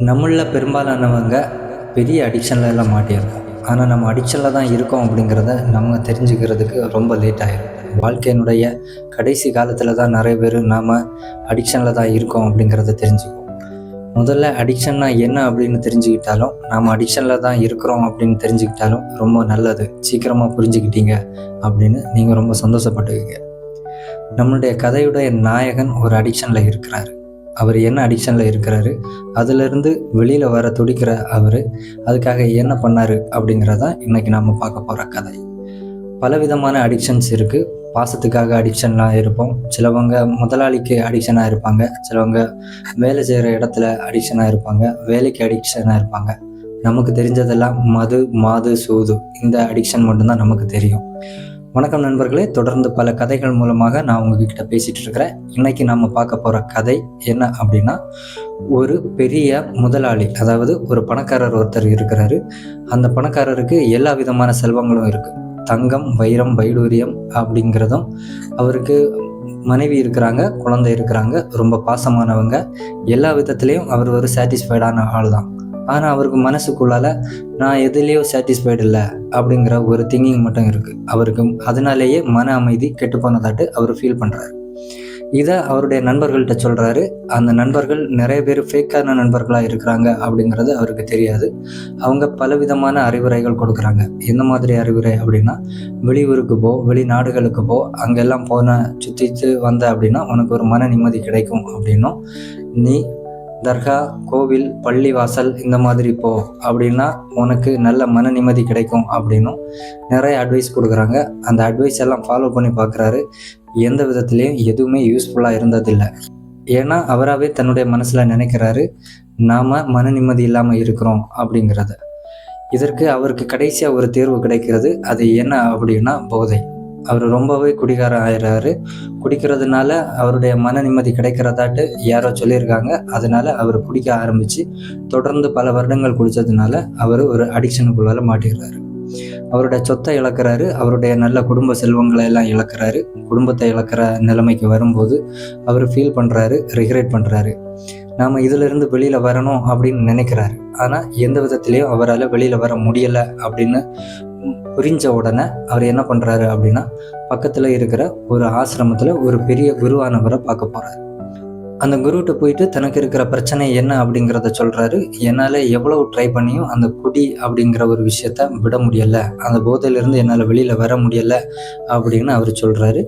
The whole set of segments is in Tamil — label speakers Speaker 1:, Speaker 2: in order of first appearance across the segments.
Speaker 1: நம்மளில் பெரும்பாலானவங்க பெரிய அடிக்ஷனில் எல்லாம் மாட்டியிருக்கோம் ஆனால் நம்ம அடிக்ஷனில் தான் இருக்கோம் அப்படிங்கிறத நம்ம தெரிஞ்சுக்கிறதுக்கு ரொம்ப லேட் ஆகிடும் வாழ்க்கையினுடைய கடைசி காலத்தில் தான் நிறைய பேர் நாம் அடிக்ஷனில் தான் இருக்கோம் அப்படிங்கிறத தெரிஞ்சுக்குவோம். முதல்ல அடிக்ஷன்னா என்ன அப்படின்னு தெரிஞ்சுக்கிட்டாலும் நாம் அடிக்ஷனில் தான் இருக்கிறோம் அப்படின்னு தெரிஞ்சுக்கிட்டாலும் ரொம்ப நல்லது. சீக்கிரமாக புரிஞ்சுக்கிட்டீங்க அப்படின்னு நீங்கள் ரொம்ப சந்தோஷப்பட்டுவீங்க நம்மளுடைய கதையுடைய நாயகன் ஒரு அடிக்ஷனில் இருக்கிறாரு. அவர் என்ன அடிக்ஷனில் இருக்கிறாரு அதிலிருந்து வெளியில் வர துடிக்கிற அவர் அதுக்காக என்ன பண்ணார் அப்படிங்கிறதான் இன்றைக்கி நாம் பார்க்க போகிற கதை. பலவிதமான அடிக்ஷன்ஸ் இருக்குது பாசத்துக்காக அடிக்ஷன்லாம் இருப்போம். சிலவங்க முதலாளிக்கு அடிக்ஷனாக இருப்பாங்க. சிலவங்க வேலை செய்கிற இடத்துல அடிக்ஷனாக இருப்பாங்க. வேலைக்கு அடிக்ஷனாக இருப்பாங்க. நமக்கு தெரிஞ்சதெல்லாம் மது மாது சூது. இந்த அடிக்ஷன் மட்டும்தான் நமக்கு தெரியும். வணக்கம் நண்பர்களே. தொடர்ந்து பல கதைகள் மூலமாக நான் உங்ககிட்ட பேசிட்டு இருக்கிறேன். இன்னைக்கு நாம பார்க்க போற கதை என்ன அப்படின்னா ஒரு பெரிய முதலாளி அதாவது ஒரு பணக்காரர் ஒருத்தர் இருக்கிறாரு. அந்த பணக்காரருக்கு எல்லா விதமான செல்வங்களும் இருக்கு. தங்கம் வைரம் வைடூரியம் அப்படிங்கிறதும் அவருக்கு மனைவி இருக்கிறாங்க குழந்தை இருக்கிறாங்க ரொம்ப பாசமானவங்க. எல்லா விதத்துலேயும் அவர் ஒரு சாட்டிஸ்ஃபைடான ஆள் தான் ஆனால் அவருக்கு மனசுக்குள்ளால நான் எதுலேயோ சாட்டிஸ்ஃபைடு இல்லை அப்படிங்கிற ஒரு திங்கிங் மட்டும் இருக்குது அவருக்கு அதனாலேயே மன அமைதி கெட்டு போனதாட்டு அவர் ஃபீல் பண்ணுறாரு இதை அவருடைய நண்பர்கள்ட்ட சொல்கிறாரு அந்த நண்பர்கள் நிறைய பேர் ஃபேக்கான நண்பர்களாக இருக்கிறாங்க அப்படிங்கிறது அவருக்கு தெரியாது. அவங்க பலவிதமான அறிவுரைகள் கொடுக்குறாங்க. எந்த மாதிரி அறிவுரை அப்படின்னா வெளியூருக்கு போ வெளிநாடுகளுக்கு போ அங்கெல்லாம் போன சுற்றிட்டு வந்த அப்படின்னா உனக்கு ஒரு மன நிம்மதி கிடைக்கும் அப்படின்னும். நீ தர்கா கோவில் பள்ளி வாசல் இந்த மாதிரி போ அப்படின்னா உனக்கு நல்ல மன நிம்மதி கிடைக்கும் அப்படின்னும் நிறைய அட்வைஸ் கொடுக்குறாங்க. அந்த அட்வைஸ் எல்லாம் ஃபாலோ பண்ணி பார்க்குறாரு. எந்த விதத்துலேயும் எதுவுமே யூஸ்ஃபுல்லாக இருந்ததில்லை. ஏன்னா அவராகவே தன்னுடைய மனசில் நினைக்கிறாரு நாம் மன நிம்மதி இல்லாமல் இருக்கிறோம் அப்படிங்கிறத. இதற்கு அவருக்கு கடைசியாக ஒரு தேர்வு கிடைக்கிறது. அது என்ன அப்படின்னா போதை. அவர் ரொம்பவே குடிகாரம் ஆயிடுறாரு குடிக்கிறதுனால அவருடைய மன நிம்மதி கிடைக்கிறதாட்டு யாரோ சொல்லியிருக்காங்க. அதனால அவர் குடிக்க ஆரம்பித்து தொடர்ந்து பல வருடங்கள் குடித்ததுனால அவர் ஒரு அடிக்ஷனுக்குள்ளால மாட்டிடுறாரு அவருடைய சொத்தை இழக்கிறாரு. அவருடைய நல்ல குடும்ப செல்வங்களை எல்லாம் இழக்கிறாரு. குடும்பத்தை இழக்கிற நிலைமைக்கு வரும்போது அவர் ஃபீல் பண்ணுறாரு ரிக்ரெட் பண்ணுறாரு நாம் இதிலிருந்து வெளியில் வரணும் அப்படின்னு நினைக்கிறாரு. ஆனால் எந்த விதத்துலேயும் அவரால் வெளியில் வர முடியலை அப்படின்னு புரிஞ்ச உடனே அவர் என்ன பண்ணுறாரு அப்படின்னா பக்கத்தில் இருக்கிற ஒரு ஆசிரமத்தில் ஒரு பெரிய குருவானவரை பார்க்க போகிறாரு அந்த குருகிட்ட போயிட்டு தனக்கு இருக்கிற பிரச்சனை என்ன அப்படிங்கிறத சொல்கிறாரு என்னால் எவ்வளவு ட்ரை பண்ணியும் அந்த குடி அப்படிங்கிற ஒரு விஷயத்த விட முடியலை. அந்த போதையிலேருந்து என்னால் வெளியில் வர முடியலை அப்படின்னு அவர் சொல்கிறாரு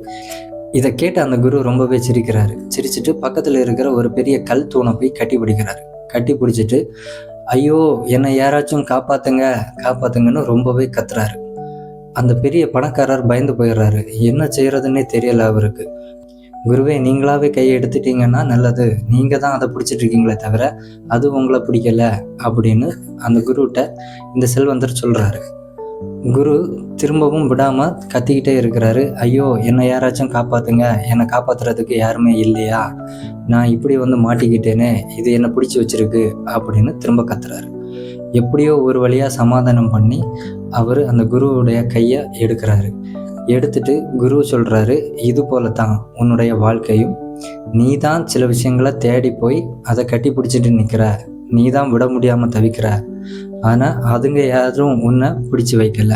Speaker 1: இதை கேட்டு அந்த குரு ரொம்பவே சிரிக்கிறாரு. சிரிச்சிட்டு பக்கத்தில் இருக்கிற ஒரு பெரிய கல் தூணை போய் கட்டி பிடிக்கிறாரு. கட்டி பிடிச்சிட்டு ஐயோ என்னை யாராச்சும் காப்பாத்துங்க காப்பாத்துங்கன்னு ரொம்பவே கத்துறாரு. அந்த பெரிய பணக்காரர் பயந்து போயிடுறாரு. என்ன செய்யறதுன்னே தெரியல அவருக்கு. குருவே நீங்களாவே கையை எடுத்துட்டீங்கன்னா நல்லது. நீங்கள் தான் அதை பிடிச்சிட்டு இருக்கீங்களே தவிர அது உங்களை பிடிக்கல. அப்படின்னு அந்த குருவிட்ட இந்த செல்வந்தர் சொல்கிறாரு குரு திரும்பவும் விடாமல் கத்திக்கிட்டே இருக்கிறாரு. ஐயோ என்னை யாராச்சும் காப்பாத்துங்க. என்னை காப்பாத்துறதுக்கு யாருமே இல்லையா? நான் இப்படி வந்து மாட்டிக்கிட்டேனே. இது என்னை பிடிச்சி வச்சிருக்கு அப்படின்னு திரும்ப கத்துறாரு. எப்படியோ ஒரு வழியாக சமாதானம் பண்ணி அவர் அந்த குருவுடைய கையை எடுக்கிறாரு. எடுத்துட்டு குரு சொல்கிறாரு இது போல தான் உன்னுடைய வாழ்க்கையும். நீ தான் சில விஷயங்களை தேடி போய் அதை கட்டி பிடிச்சிட்டு நிற்கிற நீ தான் விட முடியாமல் தவிக்கிற. ஆனால் அதுங்க யாரும் உன்னை பிடிச்சி வைக்கல.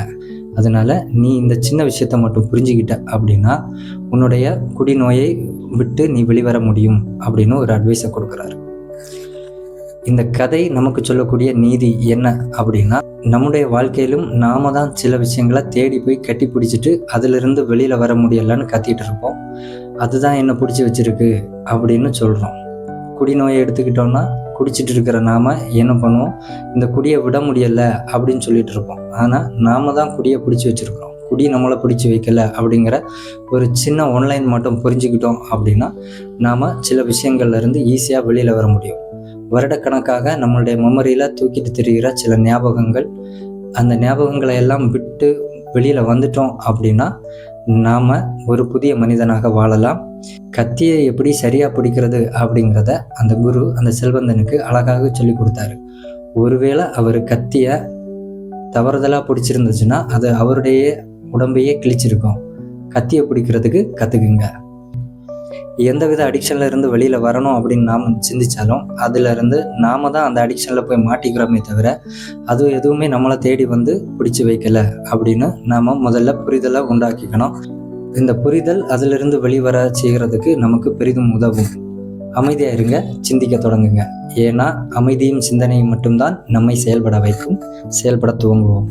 Speaker 1: அதனால நீ இந்த சின்ன விஷயத்த மட்டும் புரிஞ்சுக்கிட்ட அப்படின்னா உன்னுடைய குடிநோயை விட்டு நீ வெளிவர முடியும் அப்படின்னு ஒரு அட்வைஸை கொடுக்குறாரு. இந்த கதை நமக்கு சொல்லக்கூடிய நீதி என்ன அப்படின்னா நம்முடைய வாழ்க்கையிலும் நாம தான் சில விஷயங்களை தேடி போய் கட்டி பிடிச்சிட்டு அதிலிருந்து வெளியில் வர முடியலன்னு கத்திட்டு இருப்போம். அதுதான் என்ன பிடிச்சி வச்சிருக்கு அப்படின்னு சொல்கிறோம் குடிநோயை எடுத்துக்கிட்டோம்னா குடிச்சிட்டு இருக்கிற நாம என்ன பண்ணுவோம்? இந்த குடியை விட முடியலை அப்படின்னு சொல்லிட்டு இருப்போம் ஆனால் நாம தான் குடியை பிடிச்சி வச்சிருக்கிறோம். குடி நம்மளை பிடிச்சி வைக்கல அப்படிங்கிற ஒரு சின்ன ஒன்லைன் மட்டும் புரிஞ்சுக்கிட்டோம் அப்படின்னா நாம் சில விஷயங்கள்ல இருந்து ஈஸியாக வெளியில் வர முடியும். வருடக்கணக்காக நம்மளுடைய மெமரியில் தூக்கிட்டு திரிகிற சில ஞாபகங்கள் அந்த ஞாபகங்களை எல்லாம் விட்டு வெளியில் வந்துட்டோம் அப்படின்னா நாம் ஒரு புதிய மனிதனாக வாழலாம். கத்தியை எப்படி சரியாக பிடிக்கிறது அப்படிங்கிறத அந்த குரு அந்த செல்வந்தனுக்கு அழகாக சொல்லி கொடுத்தாரு. ஒருவேளை அவர் கத்தியை தவறுதலாக பிடிச்சிருந்துச்சுன்னா அது அவருடைய உடம்பையே கிழிச்சிருக்கும். கத்தியை பிடிக்கிறதுக்கு கற்றுக்குங்க எந்தவித அடிக்ஷனில் இருந்து வெளியில் வரணும் அப்படின்னு நாம் சிந்திச்சாலும் அதிலிருந்து நாம தான் அந்த அடிக்ஷனில் போய் மாட்டிக்கிறோமே தவிர அது எதுவுமே நம்மளை தேடி வந்து பிடிச்சி வைக்கல அப்படின்னு நாம் முதல்ல புரிதலை உண்டாக்கிக்கணும். இந்த புரிதல் அதிலிருந்து வெளிவர செய்கிறதுக்கு நமக்கு பெரிதும் உதவும். அமைதியாக இருங்க சிந்திக்க தொடங்குங்க. ஏன்னா அமைதியும் சிந்தனையும் மட்டும்தான் நம்மை செயல்பட வைக்கும் செயல்பட துவங்குவோம்.